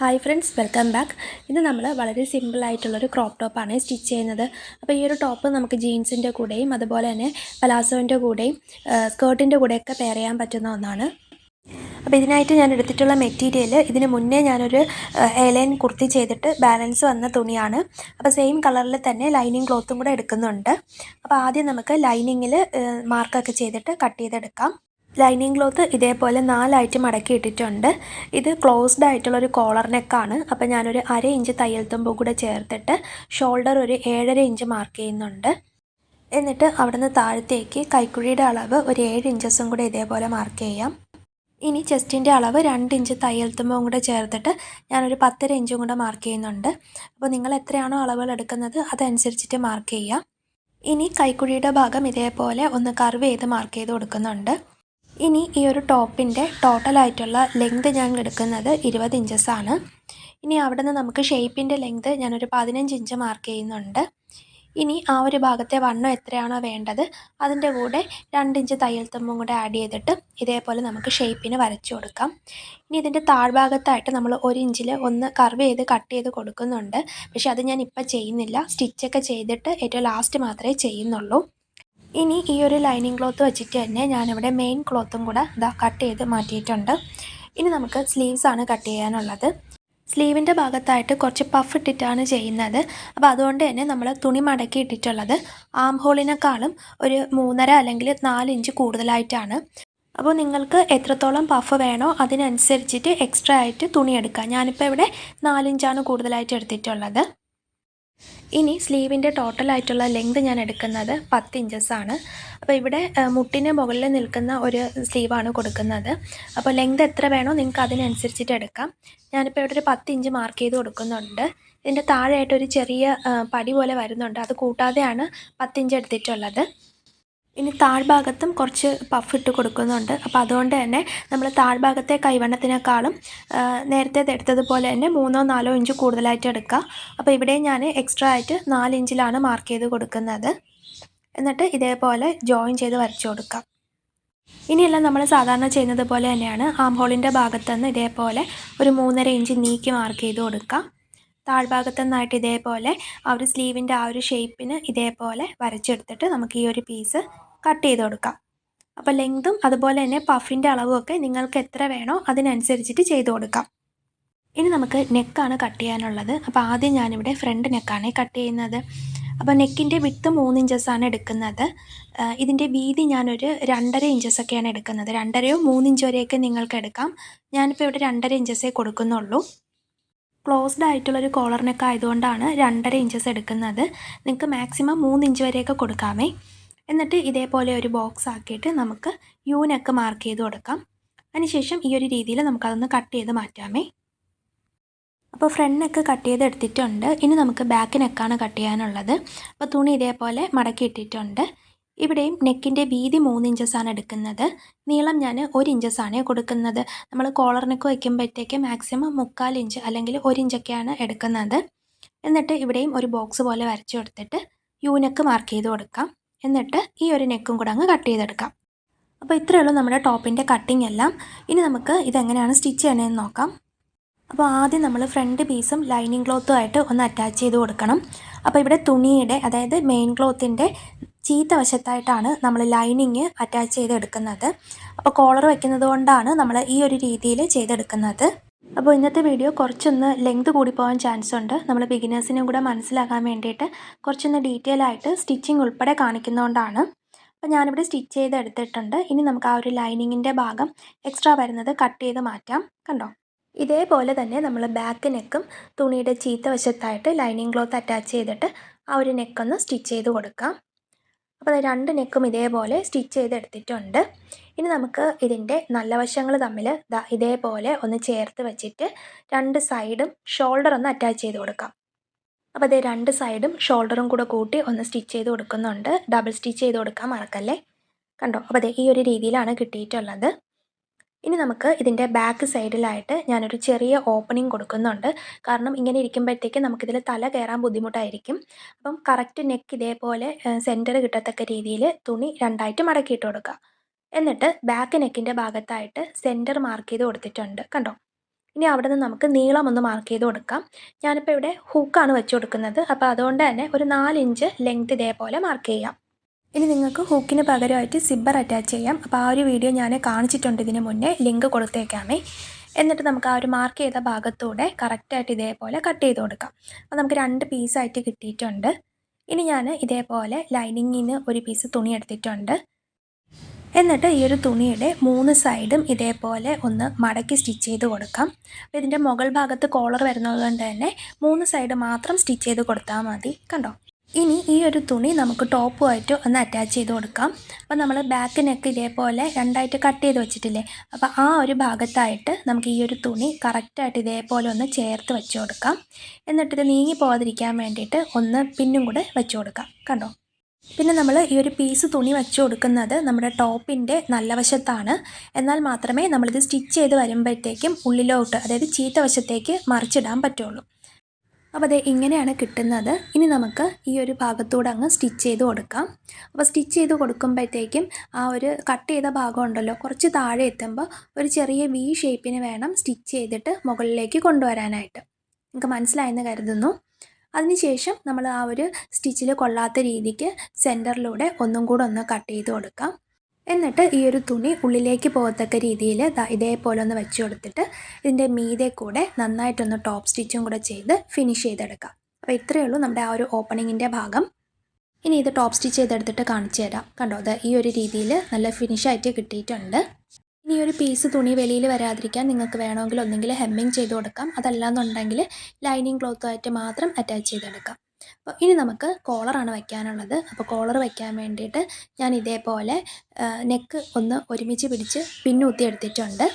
Hi friends welcome back ഇന്ന് നമ്മൾ വളരെ സിമ്പിൾ ആയിട്ടുള്ളൊരു ക്രോപ്പ് ടോപ്പാണ് സ്റ്റിച്ച് ചെയ്യുന്നത്. അപ്പോൾ ഈ ഒരു ടോപ്പ് നമുക്ക് ജീൻസിന്റെ കൂടെയും അതുപോലെ തന്നെ പലാസോന്റെ കൂടെയും സ്കേർട്ടിന്റെ കൂടെയൊക്കെ പെയർ ചെയ്യാൻ പറ്റുന്ന ഒന്നാണ്. അപ്പോൾ ഇതിനായിട്ട് ഞാൻ എടുത്തിട്ടുള്ള മെറ്റീരിയൽ ഇതിന് മുന്നേ ഞാനൊരു എലൈൻ കുർത്തി ചെയ്തിട്ട് ബാലൻസ് വന്ന തുണിയാണ്. അപ്പോൾ സെയിം കളറിൽ തന്നെ ലൈനിങ് ക്ലോത്തും കൂടെ എടുക്കുന്നുണ്ട്. അപ്പോൾ ആദ്യം നമുക്ക് ലൈനിങ്ങിൽ മാർക്കൊക്കെ ചെയ്തിട്ട് കട്ട് ചെയ്തെടുക്കാം. ലൈനിങ് ക്ലോത്ത് ഇതേപോലെ നാലായിട്ട് മടക്കി ഇട്ടിട്ടുണ്ട്. ഇത് ക്ലോസ്ഡ് ആയിട്ടുള്ള ഒരു കോളർ നെക്കാണ് അപ്പോൾ ഞാനൊരു അര ഇഞ്ച് തയ്യൽ തുമ്പും കൂടെ ചേർത്തിട്ട് ഷോൾഡർ ഒരു ഏഴര ഇഞ്ച് മാർക്ക് ചെയ്യുന്നുണ്ട്. എന്നിട്ട് അവിടുന്ന് താഴത്തേക്ക് കൈക്കുഴിയുടെ അളവ് ഒരു ഏഴ് ഇഞ്ചസും കൂടെ ഇതേപോലെ മാർക്ക് ചെയ്യാം. ഇനി ചെസ്റ്റിന്റെ അളവ് രണ്ട് ഇഞ്ച് തയ്യൽ തുമ്പും കൂടെ ചേർത്തിട്ട് ഞാനൊരു പത്തര ഇഞ്ചും കൂടെ മാർക്ക് ചെയ്യുന്നുണ്ട്. അപ്പോൾ നിങ്ങൾ എത്രയാണോ അളവുകൾ എടുക്കുന്നത് അതനുസരിച്ചിട്ട് മാർക്ക് ചെയ്യാം. ഇനി കൈക്കുഴിയുടെ ഭാഗം ഇതേപോലെ ഒന്ന് കർവ് ചെയ്ത് മാർക്ക് ചെയ്ത് കൊടുക്കുന്നുണ്ട്. ഇനി ഈ ഒരു ടോപ്പിന്റെ ടോട്ടലായിട്ടുള്ള ലെങ്ത് ഞാൻ എടുക്കുന്നത് ഇരുപത് ഇഞ്ചസാണ് ഇനി അവിടെ നിന്ന് നമുക്ക് ഷേപ്പിന്റെ ലെങ്ത് ഞാനൊരു പതിനഞ്ച് ഇഞ്ച് മാർക്ക് ചെയ്യുന്നുണ്ട്. ഇനി ആ ഒരു ഭാഗത്തെ വണ്ണം എത്രയാണോ വേണ്ടത് അതിന്റെ കൂടെ രണ്ടിഞ്ച് തയ്യൽ തുമ്പും കൂടെ ആഡ് ചെയ്തിട്ട് ഇതേപോലെ നമുക്ക് ഷേപ്പിന് വരച്ചു കൊടുക്കാം. ഇനി ഇതിന്റെ താഴ്ഭാഗത്തായിട്ട് നമ്മൾ ഒരു ഇഞ്ചിൽ ഒന്ന് കർവ് ചെയ്ത് കട്ട് ചെയ്ത് കൊടുക്കുന്നുണ്ട്. പക്ഷേ അത് ഞാൻ ഇപ്പം ചെയ്യുന്നില്ല സ്റ്റിച്ചൊക്കെ ചെയ്തിട്ട് ഏറ്റവും ലാസ്റ്റ് മാത്രമേ ചെയ്യുന്നുള്ളൂ. ഇനി ഈ ഒരു ലൈനിങ് ക്ലോത്ത് വെച്ചിട്ട് തന്നെ ഞാനിവിടെ മെയിൻ ക്ലോത്തും കൂടെ ഇതാ കട്ട് ചെയ്ത് മാറ്റിയിട്ടുണ്ട്. ഇനി നമുക്ക് സ്ലീവ്സ് ആണ് കട്ട് ചെയ്യാനുള്ളത്. സ്ലീവിന്റെ ഭാഗത്തായിട്ട് കുറച്ച് പഫ് ഇട്ടിട്ടാണ് ചെയ്യുന്നത്. അപ്പോൾ അതുകൊണ്ട് തന്നെ നമ്മൾ തുണി മടക്കി ഇട്ടിട്ടുള്ളത് ആം ഹോളിനേക്കാളും ഒരു മൂന്നര അല്ലെങ്കിൽ നാല് ഇഞ്ച് കൂടുതലായിട്ടാണ്. അപ്പോൾ നിങ്ങൾക്ക് എത്രത്തോളം പഫ് വേണോ അതിനനുസരിച്ചിട്ട് എക്സ്ട്രാ ആയിട്ട് തുണി എടുക്കാം. ഞാനിപ്പോൾ ഇവിടെ നാലിഞ്ചാണ് കൂടുതലായിട്ട് എടുത്തിട്ടുള്ളത്. ഇനി സ്ലീവിന്റെ ടോട്ടലായിട്ടുള്ള ലെങ്ത് ഞാൻ എടുക്കുന്നത് പത്ത് ആണ്. അപ്പോൾ ഇവിടെ മുട്ടിന് മുകളിൽ നിൽക്കുന്ന ഒരു സ്ലീവാണ് കൊടുക്കുന്നത്. അപ്പോൾ ലെങ്ത് എത്ര വേണോ നിങ്ങൾക്ക് അതിനനുസരിച്ചിട്ട് എടുക്കാം. ഞാനിപ്പോൾ ഇവിടെ ഒരു പത്ത് ഇഞ്ച് മാർക്ക് ചെയ്ത് കൊടുക്കുന്നുണ്ട്. ഇതിന്റെ താഴെയായിട്ട് ഒരു ചെറിയ പടി പോലെ വരുന്നുണ്ട്. അത് കൂട്ടാതെയാണ് പത്തിഞ്ച് എടുത്തിട്ടുള്ളത്. ഇനി താഴ്ഭാഗത്തും കുറച്ച് പഫ് ഇട്ട് കൊടുക്കുന്നുണ്ട്. അപ്പോൾ അതുകൊണ്ട് തന്നെ നമ്മൾ താഴ്ഭാഗത്തെ കൈവണ്ണത്തിനേക്കാളും നേരത്തെ എടുത്തതുപോലെ തന്നെ മൂന്നോ നാലോ ഇഞ്ച് കൂടുതലായിട്ട് എടുക്കുക. അപ്പോൾ ഇവിടെ ഞാൻ എക്സ്ട്രാ ആയിട്ട് നാല് ഇഞ്ചിലാണ് മാർക്ക് ചെയ്ത് കൊടുക്കുന്നത്. എന്നിട്ട് ഇതേപോലെ ജോയിൻ ചെയ്ത് വരച്ചു കൊടുക്കാം ഇനിയെല്ലാം നമ്മൾ സാധാരണ ചെയ്യുന്നത് പോലെ തന്നെയാണ്. ആം ഹോളിന്റെ ഭാഗത്തുനിന്ന് ഇതേപോലെ ഒരു മൂന്നര ഇഞ്ച് നീക്കി മാർക്ക് ചെയ്ത് കൊടുക്കാം താഴ്ഭാഗത്തു നിന്നായിട്ട് ഇതേപോലെ ആ ഒരു സ്ലീവിന്റെ ആ ഒരു ഷേപ്പിന് ഇതേപോലെ വരച്ചെടുത്തിട്ട് നമുക്ക് ഈ ഒരു പീസ് കട്ട് ചെയ്ത് കൊടുക്കാം. അപ്പോൾ ലെങ്തും അതുപോലെ തന്നെ പഫിന്റെ അളവും ഒക്കെ നിങ്ങൾക്ക് എത്ര വേണോ അതിനനുസരിച്ചിട്ട് ചെയ്ത് കൊടുക്കാം. ഇനി നമുക്ക് നെക്കാണ് കട്ട് ചെയ്യാനുള്ളത്. അപ്പോൾ ആദ്യം ഞാനിവിടെ ഫ്രണ്ട് നെക്കാണ് കട്ട് ചെയ്യുന്നത്. അപ്പോൾ നെക്കിന്റെ വിത്ത് മൂന്ന് ഇഞ്ചസാണ് എടുക്കുന്നത്. ഇതിന്റെ വീതി ഞാനൊരു രണ്ടര ഇഞ്ചസൊക്കെയാണ് എടുക്കുന്നത്. രണ്ടരയോ മൂന്ന് വരെയൊക്കെ നിങ്ങൾക്ക് എടുക്കാം. ഞാനിപ്പോൾ ഇവിടെ രണ്ടര ഇഞ്ചസേ കൊടുക്കുന്നുള്ളൂ. ക്ലോസ്ഡ് ആയിട്ടുള്ളൊരു കോളർ നെക്ക് ആയതുകൊണ്ടാണ് രണ്ടര ഇഞ്ചസ് എടുക്കുന്നത്. നിങ്ങൾക്ക് മാക്സിമം മൂന്ന് ഇഞ്ച് വരെയൊക്കെ കൊടുക്കാമേ. എന്നിട്ട് ഇതേപോലെ ഒരു ബോക്സ് ആക്കിയിട്ട് നമുക്ക് യൂനൊക്കെ മാർക്ക് ചെയ്ത് കൊടുക്കാം. അതിനുശേഷം ഈ ഒരു രീതിയിൽ നമുക്കതൊന്ന് കട്ട് ചെയ്ത് മാറ്റാമേ. അപ്പോൾ ഫ്രണ്ട് നെക്ക് കട്ട് ചെയ്ത് എടുത്തിട്ടുണ്ട്. ഇനി നമുക്ക് ബാക്ക് നെക്കാണ് കട്ട് ചെയ്യാനുള്ളത്. അപ്പോൾ തുണി ഇതേപോലെ മടക്കി ഇട്ടിട്ടുണ്ട്. ഇവിടെയും നെക്കിന്റെ വീതി മൂന്ന് ഇഞ്ചസാണ് എടുക്കുന്നത്. നീളം ഞാൻ ഒരു ഇഞ്ചസാണ് കൊടുക്കുന്നത്. നമ്മൾ കോളർ നെക്ക് വയ്ക്കുമ്പോഴത്തേക്ക് മാക്സിമം മുക്കാൽ ഇഞ്ച് അല്ലെങ്കിൽ ഒരു ഇഞ്ചൊക്കെയാണ് എടുക്കുന്നത്. എന്നിട്ട് ഇവിടെയും ഒരു ബോക്സ് പോലെ വരച്ചു കൊടുത്തിട്ട് യൂനക്ക് മാർക്ക് ചെയ്ത് കൊടുക്കാം. എന്നിട്ട് ഈ ഒരു നെക്കും കൂടെ അങ്ങ് കട്ട് ചെയ്തെടുക്കാം. അപ്പോൾ ഇത്രയേ ഉള്ളൂ നമ്മുടെ ടോപ്പിന്റെ കട്ടിങ് എല്ലാം. ഇനി നമുക്ക് ഇതെങ്ങനെയാണ് സ്റ്റിച്ച് ചെയ്യണമെന്ന് നോക്കാം. അപ്പോൾ ആദ്യം നമ്മൾ ഫ്രണ്ട് പീസും ലൈനിങ് ക്ലോത്തും ആയിട്ട് ഒന്ന് അറ്റാച്ച് ചെയ്ത് കൊടുക്കണം. അപ്പോൾ ഇവിടെ തുണിയുടെ അതായത് മെയിൻ ക്ലോത്തിന്റെ ചീത്ത വശത്തായിട്ടാണ് നമ്മൾ ലൈനിങ് അറ്റാച്ച് ചെയ്തെടുക്കുന്നത്. അപ്പോൾ കോളർ വയ്ക്കുന്നത് കൊണ്ടാണ് നമ്മൾ ഈ ഒരു രീതിയിൽ ചെയ്തെടുക്കുന്നത്. അപ്പോൾ ഇന്നത്തെ വീഡിയോ കുറച്ചൊന്ന് ലെങ്ത് കൂടി പോകാൻ ചാൻസ് ഉണ്ട്. നമ്മൾ ബിഗിനേഴ്സിനും കൂടെ മനസ്സിലാക്കാൻ വേണ്ടിയിട്ട് കുറച്ചൊന്ന് ഡീറ്റെയിൽ ആയിട്ട് സ്റ്റിച്ചിങ് ഉൾപ്പെടെ കാണിക്കുന്നതുകൊണ്ടാണ് അപ്പോൾ ഞാനിവിടെ സ്റ്റിച്ച് ചെയ്ത് എടുത്തിട്ടുണ്ട് ഇനി നമുക്ക് ആ ഒരു ലൈനിങ്ങിന്റെ ഭാഗം എക്സ്ട്രാ വരുന്നത് കട്ട് ചെയ്ത് മാറ്റാം. കണ്ടോ? ഇതേപോലെ തന്നെ നമ്മൾ ബാക്ക് നെക്കും തുണിയുടെ ചീത്ത വശത്തായിട്ട് ലൈനിങ് ക്ലോത്ത് അറ്റാച്ച് ചെയ്തിട്ട് ആ ഒരു നെക്കൊന്ന് സ്റ്റിച്ച് ചെയ്ത് കൊടുക്കാം. അപ്പോൾ രണ്ട് നെക്കും ഇതേപോലെ സ്റ്റിച്ച് ചെയ്തെടുത്തിട്ടുണ്ട്. ഇനി നമുക്ക് ഇതിന്റെ നല്ല വശങ്ങൾ തമ്മിൽ ഇതേപോലെ ഒന്ന് ചേർത്ത് വെച്ചിട്ട് രണ്ട് സൈഡും ഷോൾഡർ ഒന്ന് അറ്റാച്ച് ചെയ്ത് കൊടുക്കാം. അപ്പോൾ അതേ രണ്ട് സൈഡും ഷോൾഡറും കൂടെ കൂട്ടി ഒന്ന് സ്റ്റിച്ച് ചെയ്ത് കൊടുക്കുന്നുണ്ട്. ഡബിൾ സ്റ്റിച്ച് ചെയ്ത് കൊടുക്കാൻ മറക്കല്ലേ? കണ്ടോ? അപ്പോൾ അതേ ഈ ഒരു രീതിയിലാണ് കിട്ടിയിട്ടുള്ളത്. ഇനി നമുക്ക് ഇതിന്റെ ബാക്ക് സൈഡിലായിട്ട് ഞാനൊരു ചെറിയ ഓപ്പണിംഗ് കൊടുക്കുന്നുണ്ട്. കാരണം ഇങ്ങനെ ഇരിക്കുമ്പോഴത്തേക്ക് നമുക്കിതിൽ തല കയറാൻ ബുദ്ധിമുട്ടായിരിക്കും. അപ്പം കറക്റ്റ് നെക്ക് ഇതേപോലെ സെന്റർ കിട്ടത്തക്ക രീതിയിൽ തുണി രണ്ടായിട്ട് മടക്കിയിട്ട് കൊടുക്കുക. എന്നിട്ട് ബാക്ക് നെക്കിന്റെ ഭാഗത്തായിട്ട് സെന്റർ മാർക്ക് ചെയ്ത് കൊടുത്തിട്ടുണ്ട്. കണ്ടോ? ഇനി അവിടെ നിന്ന് നമുക്ക് നീളം ഒന്ന് മാർക്ക് ചെയ്ത് കൊടുക്കാം. ഞാനിപ്പോൾ ഇവിടെ ഹൂക്കാണ് വെച്ച് കൊടുക്കുന്നത്. അപ്പോൾ അതുകൊണ്ട് തന്നെ ഒരു നാലിഞ്ച് ലെങ്ത് ഇതേപോലെ മാർക്ക് ചെയ്യാം. ഇനി നിങ്ങൾക്ക് ഹൂക്കിന് പകരമായിട്ട് സിബ്ബർ അറ്റാച്ച് ചെയ്യാം. അപ്പോൾ ആ ഒരു വീഡിയോ ഞാൻ കാണിച്ചിട്ടുണ്ട് ഇതിന് മുന്നേ. ലിങ്ക് കൊടുത്തേക്കാമേ. എന്നിട്ട് നമുക്ക് ആ ഒരു മാർക്ക് ചെയ്ത ഭാഗത്തൂടെ കറക്റ്റായിട്ട് ഇതേപോലെ കട്ട് ചെയ്ത് കൊടുക്കാം. അപ്പോൾ നമുക്ക് രണ്ട് പീസായിട്ട് കിട്ടിയിട്ടുണ്ട്. ഇനി ഞാൻ ഇതേപോലെ ലൈനിങ്ങിന് ഒരു പീസ് തുണി എടുത്തിട്ടുണ്ട്. എന്നിട്ട് ഈ ഒരു തുണിയുടെ മൂന്ന് സൈഡും ഇതേപോലെ ഒന്ന് മടക്കി സ്റ്റിച്ച് ചെയ്ത് കൊടുക്കാം. അപ്പോൾ ഇതിന്റെ മുകൾ ഭാഗത്ത് കോളർ വരുന്നത് കൊണ്ട് തന്നെ മൂന്ന് സൈഡ് മാത്രം സ്റ്റിച്ച് ചെയ്ത് കൊടുത്താൽ മതി. കണ്ടോ? ഇനി ഈ ഒരു തുണി നമുക്ക് ടോപ്പുമായിട്ട് ഒന്ന് അറ്റാച്ച് ചെയ്ത് കൊടുക്കാം. അപ്പോൾ നമ്മൾ ബാക്ക് നെക്ക് ഇതേപോലെ രണ്ടായിട്ട് കട്ട് ചെയ്ത് വെച്ചിട്ടില്ലേ? അപ്പോൾ ആ ഒരു ഭാഗത്തായിട്ട് നമുക്ക് ഈ ഒരു തുണി കറക്റ്റായിട്ട് ഇതേപോലെ ഒന്ന് ചേർത്ത് വെച്ച് കൊടുക്കാം. എന്നിട്ടിത് നീങ്ങി പോകാതിരിക്കാൻ വേണ്ടിയിട്ട് ഒന്ന് പിന്നും കൂടെ വെച്ച് കൊടുക്കാം. കണ്ടോ? പിന്നെ നമ്മൾ ഈ ഒരു പീസ് തുണി വെച്ച് കൊടുക്കുന്നത് നമ്മുടെ ടോപ്പിന്റെ നല്ല വശത്താണ്. എന്നാൽ മാത്രമേ നമ്മളിത് സ്റ്റിച്ച് ചെയ്ത് വരുമ്പോഴത്തേക്കും ഉള്ളിലോട്ട് അതായത് ചീത്ത വശത്തേക്ക് മറിച്ചിടാൻ പറ്റുള്ളൂ. അപ്പോൾ അതെ ഇങ്ങനെയാണ് കിട്ടുന്നത്. ഇനി നമുക്ക് ഈ ഒരു ഭാഗത്തൂടെ അങ്ങ് സ്റ്റിച്ച് ചെയ്ത് കൊടുക്കാം. അപ്പോൾ സ്റ്റിച്ച് ചെയ്ത് കൊടുക്കുമ്പോഴത്തേക്കും ആ ഒരു കട്ട് ചെയ്ത ഭാഗം ഉണ്ടല്ലോ കുറച്ച് താഴെ എത്തുമ്പോൾ ഒരു ചെറിയ വി ഷേപ്പിന് വേണം സ്റ്റിച്ച് ചെയ്തിട്ട് മുകളിലേക്ക് കൊണ്ടുവരാനായിട്ട്. നിങ്ങൾക്ക് മനസ്സിലായെന്ന് കരുതുന്നു. അതിനുശേഷം നമ്മൾ ആ ഒരു സ്റ്റിച്ചിൽ കൊള്ളാത്ത രീതിക്ക് സെന്ററിലൂടെ ഒന്നും കൂടെ ഒന്ന് കട്ട് ചെയ്ത് കൊടുക്കാം. എന്നിട്ട് ഈ ഒരു തുണി ഉള്ളിലേക്ക് പോകത്തക്ക രീതിയിൽ ഇതേപോലെ ഒന്ന് വെച്ച് കൊടുത്തിട്ട് ഇതിന്റെ മീതെ കൂടെ നന്നായിട്ടൊന്ന് ടോപ്പ് സ്റ്റിച്ചും കൂടെ ചെയ്ത് ഫിനിഷ് ചെയ്തെടുക്കാം. അപ്പോൾ ഇത്രയേ ഉള്ളൂ നമ്മുടെ ആ ഒരു ഓപ്പണിങ്ങിന്റെ ഭാഗം. ഇനി ഇത് ടോപ്പ് സ്റ്റിച്ച് ചെയ്തെടുത്തിട്ട് കാണിച്ചു തരാം. കണ്ടോ അത് ഈ ഒരു രീതിയിൽ നല്ല ഫിനിഷായിട്ട് കിട്ടിയിട്ടുണ്ട്. ഇനി ഒരു പീസ് തുണി വെളിയിൽ വരാതിരിക്കാൻ നിങ്ങൾക്ക് വേണമെങ്കിൽ ഒന്നെങ്കിൽ ഹെമ്മിങ് ചെയ്ത് കൊടുക്കാം. അതല്ലാന്നുണ്ടെങ്കിൽ ലൈനിങ് ക്ലോത്തുമായിട്ട് മാത്രം അറ്റാച്ച് ചെയ്തെടുക്കാം. അപ്പോൾ ഇനി നമുക്ക് കോളറാണ് വയ്ക്കാനുള്ളത് അപ്പോൾ കോളർ വയ്ക്കാൻ വേണ്ടിയിട്ട് ഞാൻ ഇതേപോലെ നെക്ക് ഒന്ന് ഒരുമിച്ച് പിടിച്ച് പിന്നൂത്തി എടുത്തിട്ടുണ്ട്.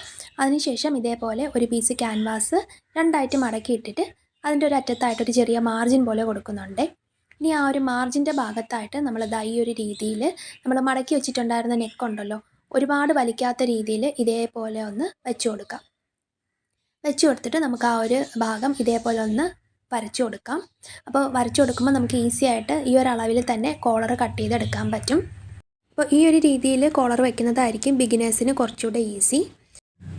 അതിനുശേഷം ഇതേപോലെ ഒരു പീസ് ക്യാൻവാസ് രണ്ടായിട്ട് മടക്കി ഇട്ടിട്ട് അതിന്റെ ഒരു അറ്റത്തായിട്ടൊരു ചെറിയ മാർജിൻ പോലെ കൊടുക്കുന്നുണ്ട്. ഇനി ആ ഒരു മാർജിന്റെ ഭാഗത്തായിട്ട് നമ്മൾ ഈ ഒരു രീതിയിൽ നമ്മൾ മടക്കി വെച്ചിട്ടുണ്ടായിരുന്ന നെക്കുണ്ടല്ലോ ഒരുപാട് വലിക്കാത്ത രീതിയിൽ ഇതേപോലെ ഒന്ന് വെച്ചു കൊടുക്കാം. വെച്ച് കൊടുത്തിട്ട് നമുക്ക് ആ ഒരു ഭാഗം ഇതേപോലെ ഒന്ന് വരച്ചു കൊടുക്കാം. അപ്പോൾ വരച്ചു കൊടുക്കുമ്പോൾ നമുക്ക് ഈസി ആയിട്ട് ഈ ഒരു അളവിൽ തന്നെ കോളർ കട്ട് ചെയ്തെടുക്കാൻ പറ്റും. അപ്പോൾ ഈ ഒരു രീതിയിൽ കോളർ വയ്ക്കുന്നതായിരിക്കും ബിഗിനേഴ്സിന് കുറച്ചുകൂടെ ഈസി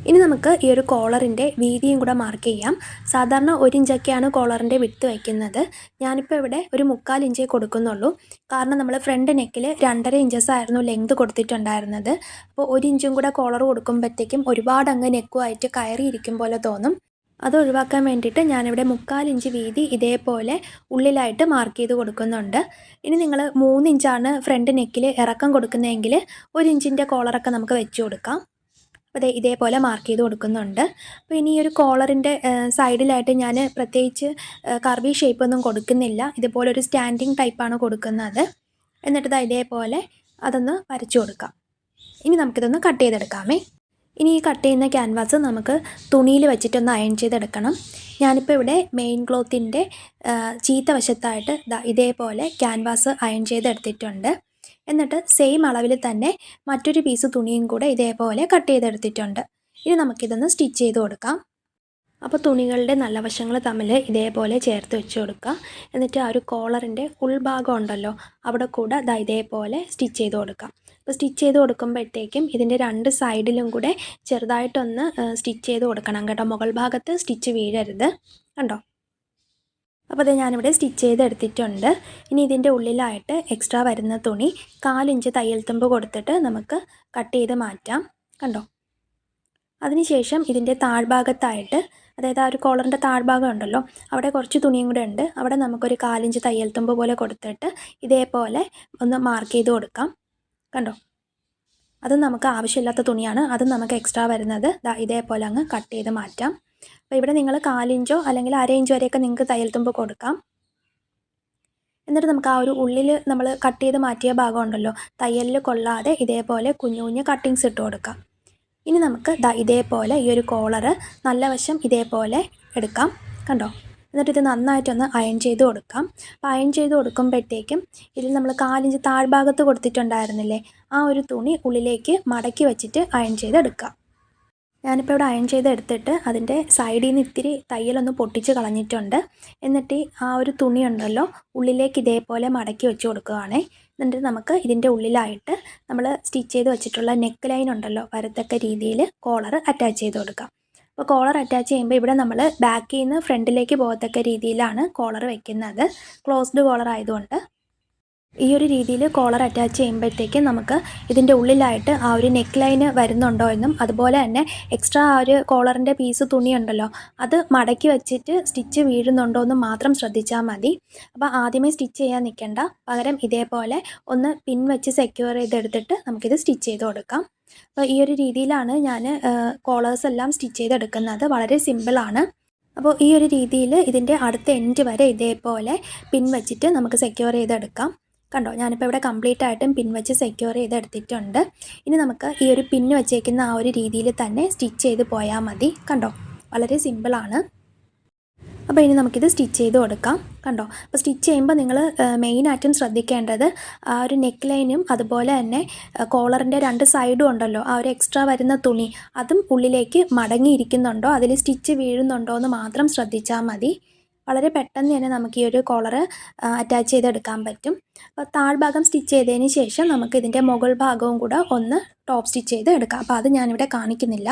ഇനി നമുക്ക് ഈ ഒരു കോളറിന്റെ വീതിയും കൂടെ മാർക്ക് ചെയ്യാം. സാധാരണ ഒരു ഇഞ്ചൊക്കെയാണ് കോളറിന്റെ വിട്ട് വയ്ക്കുന്നത് ഞാനിപ്പോൾ ഇവിടെ ഒരു മുക്കാൽ ഇഞ്ചേ കൊടുക്കുന്നുള്ളൂ. കാരണം നമ്മൾ ഫ്രണ്ട് നെക്കിൽ രണ്ടര ഇഞ്ചസ് ആയിരുന്നു ലെങ്ത് കൊടുത്തിട്ടുണ്ടായിരുന്നത്. അപ്പോൾ ഒരു ഇഞ്ചും കൂടെ കോളർ കൊടുക്കുമ്പോഴത്തേക്കും ഒരുപാട് അങ്ങ് നെക്കുമായിട്ട് കയറിയിരിക്കും പോലെ തോന്നും. അത് ഒഴിവാക്കാൻ വേണ്ടിയിട്ട് ഞാനിവിടെ മുക്കാൽ ഇഞ്ച് വീതി ഇതേപോലെ ഉള്ളിലായിട്ട് മാർക്ക് ചെയ്ത് കൊടുക്കുന്നുണ്ട്. ഇനി നിങ്ങൾ മൂന്നിഞ്ചാണ് ഫ്രണ്ട് നെക്കിൽ ഇറക്കം കൊടുക്കുന്നതെങ്കിൽ ഒരു ഇഞ്ചിന്റെ കോളറൊക്കെ നമുക്ക് വെച്ച് കൊടുക്കാം. അപ്പോൾ ഇതേപോലെ മാർക്ക് ചെയ്ത് കൊടുക്കുന്നുണ്ട്. അപ്പോൾ ഇനി ഈ ഒരു കോളറിന്റെ സൈഡിലായിട്ട് ഞാൻ പ്രത്യേകിച്ച് കർവി ഷേപ്പ് ഒന്നും കൊടുക്കുന്നില്ല. ഇതുപോലെ ഒരു സ്റ്റാൻഡിങ് ടൈപ്പാണ് കൊടുക്കുന്നത്. എന്നിട്ട് ഇതാ ഇതേപോലെ അതൊന്ന് വരച്ചു കൊടുക്കാം. ഇനി നമുക്കിതൊന്ന് കട്ട് ചെയ്തെടുക്കാമേ. ഇനി ഈ കട്ട് ചെയ്യുന്ന ക്യാൻവാസ് നമുക്ക് തുണിയിൽ വെച്ചിട്ടൊന്ന് അയൺ ചെയ്തെടുക്കണം. ഞാനിപ്പോൾ ഇവിടെ മെയിൻ ക്ലോത്തിന്റെ ചീത്ത വശത്തായിട്ട് ഇതേപോലെ ക്യാൻവാസ് അയൺ ചെയ്തെടുത്തിട്ടുണ്ട്. എന്നിട്ട് സെയിം അളവിൽ തന്നെ മറ്റൊരു പീസ് തുണിയും കൂടെ ഇതേപോലെ കട്ട് ചെയ്തെടുത്തിട്ടുണ്ട്. ഇനി നമുക്കിതൊന്ന് സ്റ്റിച്ച് ചെയ്ത് കൊടുക്കാം. അപ്പോൾ തുണികളുടെ നല്ല വശങ്ങൾ തമ്മിൽ ഇതേപോലെ ചേർത്ത് വെച്ച് കൊടുക്കുക എന്നിട്ട് ആ ഒരു കോളറിന്റെ ഉൾഭാഗം ഉണ്ടല്ലോ അവിടെ കൂടെ ദാ ഇതേപോലെ സ്റ്റിച്ച് ചെയ്ത് കൊടുക്കാം. അപ്പോൾ സ്റ്റിച്ച് ചെയ്ത് കൊടുക്കുമ്പോഴത്തേക്കും ഇതിന്റെ രണ്ട് സൈഡിലും കൂടെ ചെറുതായിട്ടൊന്ന് സ്റ്റിച്ച് ചെയ്ത് കൊടുക്കണം കേട്ടോ. മുകൾ ഭാഗത്ത് സ്റ്റിച്ച് വീഴരുത്. കണ്ടോ? അപ്പോൾ അത് ഞാനിവിടെ സ്റ്റിച്ച് ചെയ്തെടുത്തിട്ടുണ്ട് ഇനി ഇതിന്റെ ഉള്ളിലായിട്ട് എക്സ്ട്രാ വരുന്ന തുണി കാലിഞ്ച് തയ്യൽ തുമ്പ് കൊടുത്തിട്ട് നമുക്ക് കട്ട് ചെയ്ത് മാറ്റാം. കണ്ടോ? അതിനുശേഷം ഇതിന്റെ താഴ്ഭാഗത്തായിട്ട് അതായത് ആ ഒരു കോളറിന്റെ താഴ്ഭാഗം ഉണ്ടല്ലോ അവിടെ കുറച്ച് തുണിയും കൂടെ ഉണ്ട്. അവിടെ നമുക്കൊരു കാലിഞ്ച് തയ്യൽ തുമ്പ് പോലെ കൊടുത്തിട്ട് ഇതേപോലെ ഒന്ന് മാർക്ക് ചെയ്ത് കൊടുക്കാം. കണ്ടോ? അത് നമുക്ക് ആവശ്യമില്ലാത്ത തുണിയാണ്. അത് നമുക്ക് എക്സ്ട്രാ വരുന്നത്. ഇതേപോലെ അങ്ങ് കട്ട് ചെയ്ത് മാറ്റാം. അപ്പോൾ ഇവിടെ നിങ്ങൾ കാലിഞ്ചോ അല്ലെങ്കിൽ അര ഇഞ്ച് വരെയൊക്കെ നിങ്ങൾക്ക് തയ്യൽ തുമ്പ് കൊടുക്കാം. എന്നിട്ട് നമുക്ക് ആ ഒരു ഉള്ളിൽ നമ്മൾ കട്ട് ചെയ്ത് മാറ്റിയ ഭാഗം ഉണ്ടല്ലോ തയ്യലിൽ കൊള്ളാതെ ഇതേപോലെ കുഞ്ഞു കുഞ്ഞു കട്ടിങ്സ് ഇട്ട് കൊടുക്കാം. ഇനി നമുക്ക് ഇതേപോലെ ഈ ഒരു കോളറ് നല്ല വശം ഇതേപോലെ എടുക്കാം. കണ്ടോ? എന്നിട്ട് ഇത് നന്നായിട്ടൊന്ന് അയൺ ചെയ്ത് കൊടുക്കാം. അപ്പോൾ അയൺ ചെയ്ത് കൊടുക്കുമ്പോഴത്തേക്കും ഇതിൽ നമ്മൾ കാലിഞ്ച് താഴ്ഭാഗത്ത് കൊടുത്തിട്ടുണ്ടായിരുന്നില്ലേ? ആ ഒരു തുണി ഉള്ളിലേക്ക് മടക്കി വെച്ചിട്ട് അയൺ ചെയ്തെടുക്കാം ഞാനിപ്പോൾ ഇവിടെ അയൺ ചെയ്ത് എടുത്തിട്ട് അതിന്റെ സൈഡിൽ നിന്ന് ഇത്തിരി തയ്യലൊന്ന് പൊട്ടിച്ച് കളഞ്ഞിട്ടുണ്ട്. എന്നിട്ട് ആ ഒരു തുണി ഉണ്ടല്ലോ ഉള്ളിലേക്ക് ഇതേപോലെ മടക്കി വെച്ച് കൊടുക്കുകയാണേ. എന്നിട്ട് നമുക്ക് ഇതിന്റെ ഉള്ളിലായിട്ട് നമ്മൾ സ്റ്റിച്ച് ചെയ്ത് വെച്ചിട്ടുള്ള നെക്ക് ലൈൻ ഉണ്ടല്ലോ വരത്തക്ക രീതിയിൽ കോളർ അറ്റാച്ച് ചെയ്ത് കൊടുക്കാം. അപ്പോൾ കോളർ അറ്റാച്ച് ചെയ്യുമ്പോൾ ഇവിടെ നമ്മൾ ബാക്കിൽ നിന്ന് ഫ്രണ്ടിലേക്ക് പോകത്തക്ക രീതിയിലാണ് കോളർ വെക്കുന്നത്. ക്ലോസ്ഡ് കോളർ ആയതുകൊണ്ട് ഈ ഒരു രീതിയിൽ കോളർ അറ്റാച്ച് ചെയ്യുമ്പോഴത്തേക്ക് നമുക്ക് ഇതിന്റെ ഉള്ളിലായിട്ട് ആ ഒരു നെക്ക് ലൈന് വരുന്നുണ്ടോ എന്നും അതുപോലെ തന്നെ എക്സ്ട്രാ ആ ഒരു കോളറിന്റെ പീസ് തുണിയുണ്ടല്ലോ അത് മടക്കി വെച്ചിട്ട് സ്റ്റിച്ച് വീഴുന്നുണ്ടോ എന്ന് മാത്രം ശ്രദ്ധിച്ചാൽ മതി. അപ്പോൾ ആദ്യമേ സ്റ്റിച്ച് ചെയ്യാൻ നിൽക്കേണ്ട. പകരം ഇതേപോലെ ഒന്ന് പിൻ വെച്ച് സെക്യൂർ ചെയ്തെടുത്തിട്ട് നമുക്കിത് സ്റ്റിച്ച് ചെയ്ത് കൊടുക്കാം. അപ്പോൾ ഈ ഒരു രീതിയിലാണ് ഞാൻ കോളേഴ്സ് എല്ലാം സ്റ്റിച്ച് ചെയ്തെടുക്കുന്നത്. വളരെ സിമ്പിളാണ് അപ്പോൾ ഈ ഒരു രീതിയിൽ ഇതിന്റെ അടുത്ത എൻഡ് വരെ ഇതേപോലെ പിൻ വെച്ചിട്ട് നമുക്ക് സെക്യൂർ ചെയ്തെടുക്കാം. കണ്ടോ ഞാനിപ്പോൾ ഇവിടെ കംപ്ലീറ്റ് ആയിട്ടും പിൻ വെച്ച് സെക്യൂർ ചെയ്തെടുത്തിട്ടുണ്ട് ഇനി നമുക്ക് ഈ ഒരു പിന്ന് വെച്ചേക്കുന്ന ആ ഒരു രീതിയിൽ തന്നെ സ്റ്റിച്ച് ചെയ്ത് പോയാൽ മതി. കണ്ടോ വളരെ സിമ്പിളാണ് അപ്പോൾ ഇനി നമുക്കിത് സ്റ്റിച്ച് ചെയ്ത് കൊടുക്കാം. കണ്ടോ അപ്പോൾ സ്റ്റിച്ച് ചെയ്യുമ്പോൾ നിങ്ങൾ മെയിൻ മെയിനായിട്ടും ശ്രദ്ധിക്കേണ്ടത് ആ ഒരു നെക്ക് ലൈനും അതുപോലെ തന്നെ കോളറിന്റെ രണ്ട് സൈഡും ഉണ്ടല്ലോ ആ ഒരു എക്സ്ട്രാ വരുന്ന തുണി അതും ഉള്ളിലേക്ക് മടങ്ങിയിരിക്കുന്നുണ്ടോ അതിൽ സ്റ്റിച്ച് വീഴുന്നുണ്ടോ എന്ന് മാത്രം ശ്രദ്ധിച്ചാൽ മതി. വളരെ പെട്ടെന്ന് തന്നെ നമുക്ക് ഈ ഒരു കോളർ അറ്റാച്ച് ചെയ്തെടുക്കാൻ പറ്റും. അപ്പോൾ താഴ്ഭാഗം സ്റ്റിച്ച് ചെയ്തതിന് ശേഷം നമുക്ക് ഇതിന്റെ മുകൾ ഭാഗവും കൂടെ ഒന്ന് ടോപ്പ് സ്റ്റിച്ച് ചെയ്ത് എടുക്കാം. അപ്പോൾ അത് ഞാനിവിടെ കാണിക്കുന്നില്ല.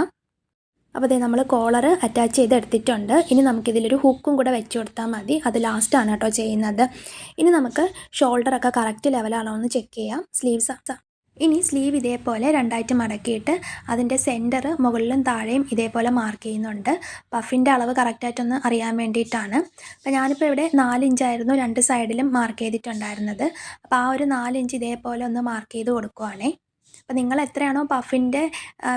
അപ്പോൾ അതേ നമ്മൾ കോളർ അറ്റാച്ച് ചെയ്തെടുത്തിട്ടുണ്ട്. ഇനി നമുക്കിതിലൊരു ഹുക്കും കൂടെ വെച്ച് കൊടുത്താൽ മതി. അത് ലാസ്റ്റാണ് കേട്ടോ ചെയ്യുന്നത്. ഇനി നമുക്ക് ഷോൾഡറൊക്കെ കറക്റ്റ് ലെവലാണോ എന്ന് ചെക്ക് ചെയ്യാം. സ്ലീവ്സ് ഇനി സ്ലീവ് ഇതേപോലെ രണ്ടായിട്ട് മടക്കിയിട്ട് അതിന്റെ സെന്റർ മുകളിലും താഴെയും ഇതേപോലെ മാർക്ക് ചെയ്യുന്നുണ്ട്. പഫിന്റെ അളവ് കറക്റ്റായിട്ടൊന്ന് അറിയാൻ വേണ്ടിയിട്ടാണ്. അപ്പോൾ ഞാനിപ്പോൾ ഇവിടെ നാലിഞ്ചായിരുന്നു രണ്ട് സൈഡിലും മാർക്ക് ചെയ്തിട്ടുണ്ടായിരുന്നത്. അപ്പോൾ ആ ഒരു നാലിഞ്ച് ഇതേപോലെ ഒന്ന് മാർക്ക് ചെയ്ത് കൊടുക്കുവാണേ. അപ്പോൾ നിങ്ങൾ എത്രയാണോ പഫിന്റെ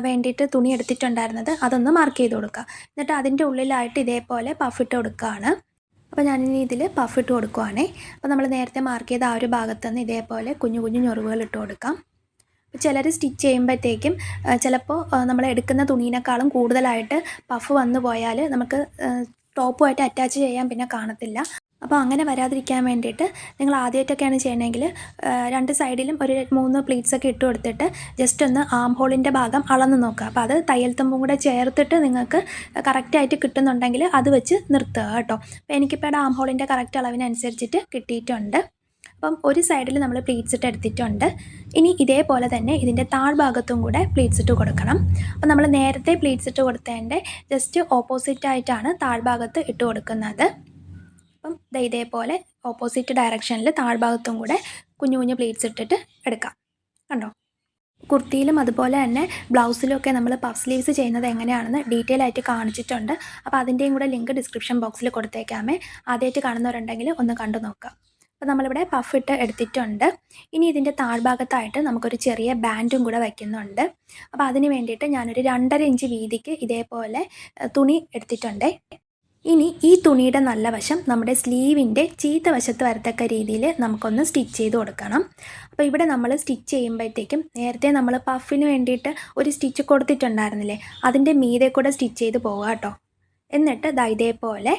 വേണ്ടിയിട്ട് തുണി എടുത്തിട്ടുണ്ടായിരുന്നത് അതൊന്ന് മാർക്ക് ചെയ്ത് കൊടുക്കുക. എന്നിട്ട് അതിന്റെ ഉള്ളിലായിട്ട് ഇതേപോലെ പഫിട്ട് കൊടുക്കുകയാണ്. അപ്പോൾ ഞാനിനി ഇതിൽ പഫ് ഇട്ട് കൊടുക്കുവാണേ. അപ്പോൾ നമ്മൾ നേരത്തെ മാർക്ക് ചെയ്ത ആ ഒരു ഭാഗത്തുനിന്ന് ഇതേപോലെ കുഞ്ഞു കുഞ്ഞു ഞൊറിവുകൾ ഇട്ട് കൊടുക്കാം. ചിലർ സ്റ്റിച്ച് ചെയ്യുമ്പോഴത്തേക്കും ചിലപ്പോൾ നമ്മൾ എടുക്കുന്ന തുണീനേക്കാളും കൂടുതലായിട്ട് പഫ് വന്നു പോയാൽ നമുക്ക് ടോപ്പുമായിട്ട് അറ്റാച്ച് ചെയ്യാൻ പിന്നെ കാണത്തില്ല. അപ്പോൾ അങ്ങനെ വരാതിരിക്കാൻ വേണ്ടിയിട്ട് നിങ്ങൾ ആദ്യമായിട്ടൊക്കെയാണ് ചെയ്യണമെങ്കിൽ രണ്ട് സൈഡിലും ഒരു മൂന്ന് പ്ലീറ്റ്സ് ഒക്കെ ഇട്ട് കൊടുത്തിട്ട് ജസ്റ്റ് ഒന്ന് ആം ഹോളിന്റെ ഭാഗം അളന്ന് നോക്കുക. അപ്പോൾ അത് തയ്യൽ തുമ്പും കൂടെ ചേർത്തിട്ട് നിങ്ങൾക്ക് കറക്റ്റായിട്ട് കിട്ടുന്നുണ്ടെങ്കിൽ അത് വെച്ച് നിർത്തുക കേട്ടോ. അപ്പോൾ എനിക്കിപ്പോൾ ആം ഹോളിന്റെ കറക്റ്റ് അളവിനനുസരിച്ചിട്ട് കിട്ടിയിട്ടുണ്ട്. അപ്പം ഒരു സൈഡിൽ നമ്മൾ പ്ലീറ്റ്സ് ഇട്ട് എടുത്തിട്ടുണ്ട്. ഇനി ഇതേപോലെ തന്നെ ഇതിന്റെ താഴ്ഭാഗത്തും കൂടെ പ്ലീറ്റ്സ് ഇട്ട് കൊടുക്കണം. അപ്പം നമ്മൾ നേരത്തെ പ്ലീറ്റ്സ് ഇട്ട് കൊടുത്തതിന്റെ ജസ്റ്റ് ഓപ്പോസിറ്റ് ആയിട്ടാണ് താഴ്ഭാഗത്ത് ഇട്ട് കൊടുക്കുന്നത്. അപ്പം ഇതേപോലെ ഓപ്പോസിറ്റ് ഡയറക്ഷനിൽ താഴ്ഭാഗത്തും കൂടെ കുഞ്ഞു കുഞ്ഞു പ്ലീറ്റ്സ് ഇട്ടിട്ട് എടുക്കാം. കണ്ടോ? കുർത്തിയിലും അതുപോലെ തന്നെ ബ്ലൗസിലും ഒക്കെ നമ്മൾ പഫ് സ്ലീവ്സ് ചെയ്യുന്നത് എങ്ങനെയാണെന്ന് ഡീറ്റെയിൽ ആയിട്ട് കാണിച്ചിട്ടുണ്ട്. അപ്പോൾ അതിന്റെയും കൂടെ ലിങ്ക് ഡിസ്ക്രിപ്ഷൻ ബോക്സിൽ കൊടുത്തേക്കാമേ. ആദ്യമായിട്ട് കാണുന്നവരുണ്ടെങ്കിൽ ഒന്ന് കണ്ടു നോക്കാം. അപ്പോൾ നമ്മളിവിടെ പഫ് ഇട്ട് എടുത്തിട്ടുണ്ട്. ഇനി ഇതിന്റെ താഴ്ഭാഗത്തായിട്ട് നമുക്കൊരു ചെറിയ ബാൻഡും കൂടെ വയ്ക്കുന്നുണ്ട് അപ്പോൾ അതിന് വേണ്ടിയിട്ട് ഞാനൊരു രണ്ടര ഇഞ്ച് വീതിക്ക് ഇതേപോലെ തുണി എടുത്തിട്ടുണ്ട്. ഇനി ഈ തുണിയുടെ നല്ല വശം നമ്മുടെ സ്ലീവിന്റെ ചീത്ത വശത്ത് വരത്തക്ക രീതിയിൽ നമുക്കൊന്ന് സ്റ്റിച്ച് ചെയ്ത് കൊടുക്കണം. അപ്പോൾ ഇവിടെ നമ്മൾ സ്റ്റിച്ച് ചെയ്യുമ്പോഴത്തേക്കും നേരത്തെ നമ്മൾ പഫിന് വേണ്ടിയിട്ട് ഒരു സ്റ്റിച്ച് കൊടുത്തിട്ടുണ്ടായിരുന്നില്ലേ അതിന്റെ മീതെ കൂടെ സ്റ്റിച്ച് ചെയ്ത് പോവുക കേട്ടോ എന്നിട്ട് ഇതേപോലെ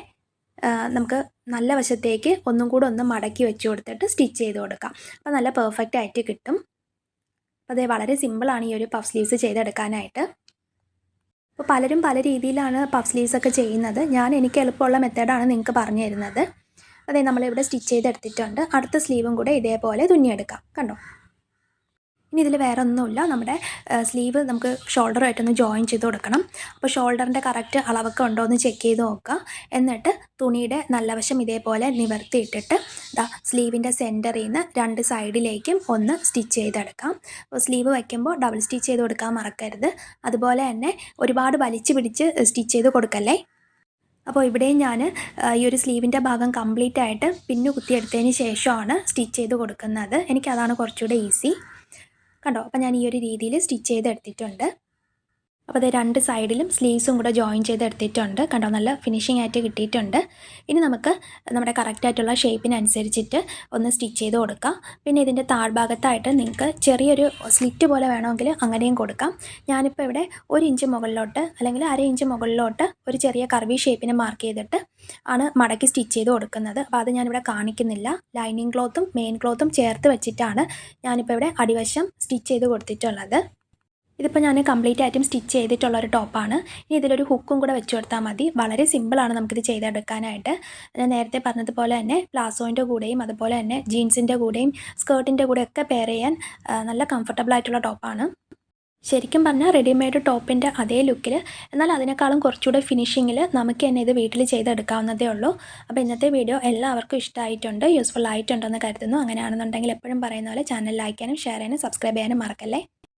നമുക്ക് നല്ല വശത്തേക്ക് ഒന്നും കൂടെ ഒന്ന് മടക്കി വെച്ച് കൊടുത്തിട്ട് സ്റ്റിച്ച് ചെയ്ത് കൊടുക്കാം. അപ്പോൾ നല്ല പെർഫെക്റ്റ് ആയിട്ട് കിട്ടും. അതേ വളരെ സിമ്പിളാണ് ഈ ഒരു പഫ് സ്ലീവ്സ് ചെയ്തെടുക്കാനായിട്ട്. അപ്പോൾ പലരും പല രീതിയിലാണ് പഫ് സ്ലീവ്സ് ഒക്കെ ചെയ്യുന്നത്. ഞാൻ എനിക്ക് എളുപ്പമുള്ള മെത്തേഡാണ് നിങ്ങൾക്ക് പറഞ്ഞു തരുന്നത്. അതേ നമ്മളിവിടെ സ്റ്റിച്ച് ചെയ്തെടുത്തിട്ടുണ്ട്. അടുത്ത സ്ലീവും കൂടെ ഇതേപോലെ തുന്നിയെടുക്കാം. കണ്ടോ? ഇനി ഇതിൽ വേറെ ഒന്നുമില്ല നമ്മുടെ സ്ലീവ് നമുക്ക് ഷോൾഡറുമായിട്ടൊന്ന് ജോയിൻ ചെയ്ത് കൊടുക്കണം. അപ്പോൾ ഷോൾഡറിന്റെ കറക്റ്റ് അളവൊക്കെ ഉണ്ടോ എന്ന് ചെക്ക് ചെയ്ത് നോക്കുക. എന്നിട്ട് തുണിയുടെ നല്ല വശം ഇതേപോലെ നിവർത്തിയിട്ടിട്ട് ദാ സ്ലീവിന്റെ സെന്ററിൽ നിന്ന് രണ്ട് സൈഡിലേക്കും ഒന്ന് സ്റ്റിച്ച് ചെയ്തെടുക്കാം. അപ്പോൾ സ്ലീവ് വയ്ക്കുമ്പോൾ ഡബിൾ സ്റ്റിച്ച് ചെയ്ത് കൊടുക്കാൻ മറക്കരുത്. അതുപോലെ തന്നെ ഒരുപാട് വലിച്ചു പിടിച്ച് സ്റ്റിച്ച് ചെയ്ത് കൊടുക്കല്ലേ? അപ്പോൾ ഇവിടെയും ഞാൻ ഈ ഒരു സ്ലീവിന്റെ ഭാഗം കംപ്ലീറ്റ് ആയിട്ട് പിന്നു കുത്തിയെടുത്തതിന് ശേഷമാണ് സ്റ്റിച്ച് ചെയ്ത് കൊടുക്കുന്നത്. എനിക്കതാണ് കുറച്ചുകൂടെ ഈസി കണ്ടോ? അപ്പോൾ ഞാൻ ഈ ഒരു രീതിയിൽ സ്റ്റിച്ച് ചെയ്തെടുത്തിട്ടുണ്ട്. അപ്പോൾ അത് രണ്ട് സൈഡിലും സ്ലീവ്സും കൂടെ ജോയിൻ ചെയ്ത് എടുത്തിട്ടുണ്ട്. കണ്ടോ? നല്ല ഫിനിഷിംഗ് ആയിട്ട് കിട്ടിയിട്ടുണ്ട്. ഇനി നമുക്ക് നമ്മുടെ കറക്റ്റായിട്ടുള്ള ഷേപ്പിനനുസരിച്ചിട്ട് ഒന്ന് സ്റ്റിച്ച് ചെയ്ത് കൊടുക്കാം. പിന്നെ ഇതിന്റെ താഴ്ഭാഗത്തായിട്ട് നിങ്ങൾക്ക് ചെറിയൊരു സ്ലിറ്റ് പോലെ വേണമെങ്കിൽ അങ്ങനെയും കൊടുക്കാം. ഞാനിപ്പോൾ ഇവിടെ ഒരു ഇഞ്ച് മുകളിലോട്ട് അല്ലെങ്കിൽ അര ഇഞ്ച് മുകളിലോട്ട് ഒരു ചെറിയ കർവി ഷേപ്പിന് മാർക്ക് ചെയ്തിട്ട് ആണ് മടക്കി സ്റ്റിച്ച് ചെയ്ത് കൊടുക്കുന്നത്. അപ്പോൾ അത് ഞാനിവിടെ കാണിക്കുന്നില്ല. ലൈനിങ് ക്ലോത്തും മെയിൻ ക്ലോത്തും ചേർത്ത് വെച്ചിട്ടാണ് ഞാനിപ്പോൾ ഇവിടെ അടിവശം സ്റ്റിച്ച് ചെയ്ത് കൊടുത്തിട്ടുള്ളത്. ഇതിപ്പോൾ ഞാൻ കംപ്ലീറ്റ് ആയിട്ടും സ്റ്റിച്ച് ചെയ്തിട്ടുള്ള ഒരു ടോപ്പാണ് ഇനി ഇതിലൊരു ഹുക്കും കൂടെ വെച്ച് കൊടുത്താൽ മതി. വളരെ സിമ്പിളാണ് നമുക്കിത് ചെയ്തെടുക്കാനായിട്ട്. ഞാൻ നേരത്തെ പറഞ്ഞതുപോലെ തന്നെ പ്ലാസോന്റെ കൂടെയും അതുപോലെ തന്നെ ജീൻസിന്റെ കൂടെയും സ്കേർട്ടിന്റെ കൂടെയൊക്കെ പെയർ ചെയ്യാൻ നല്ല കംഫർട്ടബിൾ ആയിട്ടുള്ള ടോപ്പാണ് ശരിക്കും പറഞ്ഞാൽ റെഡിമെയ്ഡ് ടോപ്പിന്റെ അതേ ലുക്കിൽ എന്നാൽ അതിനേക്കാളും കുറച്ചുകൂടെ ഫിനിഷിങ്ങിൽ നമുക്ക് തന്നെ ഇത് വീട്ടിൽ ചെയ്തെടുക്കാവുന്നതേ ഉള്ളൂ. അപ്പോൾ ഇന്നത്തെ വീഡിയോ എല്ലാവർക്കും ഇഷ്ടമായിട്ടുണ്ട് യൂസ്ഫുൾ ആയിട്ടുണ്ടെന്ന് കരുതുന്നു. അങ്ങനെയാണെന്നുണ്ടെങ്കിൽ എപ്പോഴും പറയുന്ന പോലെ ചാനൽ ലൈക്ക് ചെയ്യാനും ഷെയർ ചെയ്യാനും സബ്സ്ക്രൈബ് ചെയ്യാനും മറക്കല്ലേ?